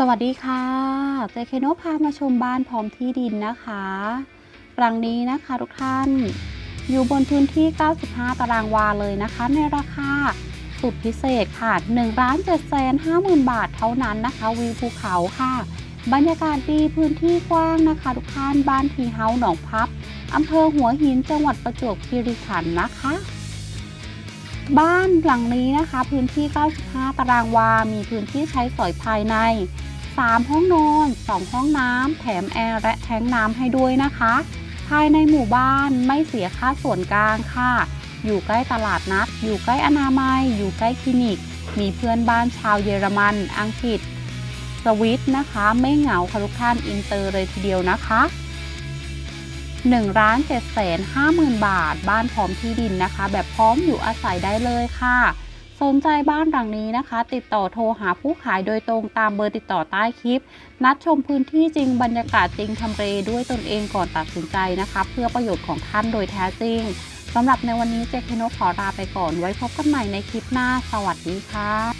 สวัสดีค่ะ เจเคโนพามาชมบ้านพร้อมที่ดินนะคะหลังนี้นะคะทุกท่าน อยู่บนพื้นที่ 95 ตารางวาเลยนะคะ ในราคาสุดพิเศษค่ะ1ล้าน7แสน50,000 บาทเท่านั้นนะคะวิวภูเขาค่ะ บรรยากาศดีพื้นที่กว้างนะคะ ทุกท่านบ้านทีเฮาส์หนองพับอำเภอหัวหินจังหวัดประจวบคีรีขันธ์นะคะ บ้านหลังนี้นะคะ พื้นที่ 95 ตารางวา มีพื้นที่ใช้สอยภายใน 3 ห้องนอน 2 ห้องน้ำ แถมแอร์และแทงน้ำให้ด้วยนะคะ ภายในหมู่บ้านไม่เสียค่าส่วนกลางค่ะ อยู่ใกล้ตลาดนัด อยู่ใกล้อนามัย อยู่ใกล้คลินิก มีเพื่อนบ้านชาวเยอรมัน อังกฤษ สวิตนะคะ ไม่เหงาค่ะทุกท่านอินเตอร์เลยทีเดียวนะคะ 1ล้าน7แสน50,000 บาท บ้านพร้อมที่ดินนะคะ แบบพร้อมอยู่อาศัยได้เลยค่ะ สนใจบ้านหลังนี้นะคะ ติดต่อโทรหาผู้ขายโดยตรงตามเบอร์ติดต่อใต้คลิป นัดชมพื้นที่จริงบรรยากาศจริงทำเรด้วยตนเองก่อนตัดสินใจนะคะ เพื่อประโยชน์ของท่านโดยแท้จริงสำหรับในวันนี้เจคโนขอลาไปก่อนไว้พบกันใหม่ในคลิปหน้า สวัสดีค่ะ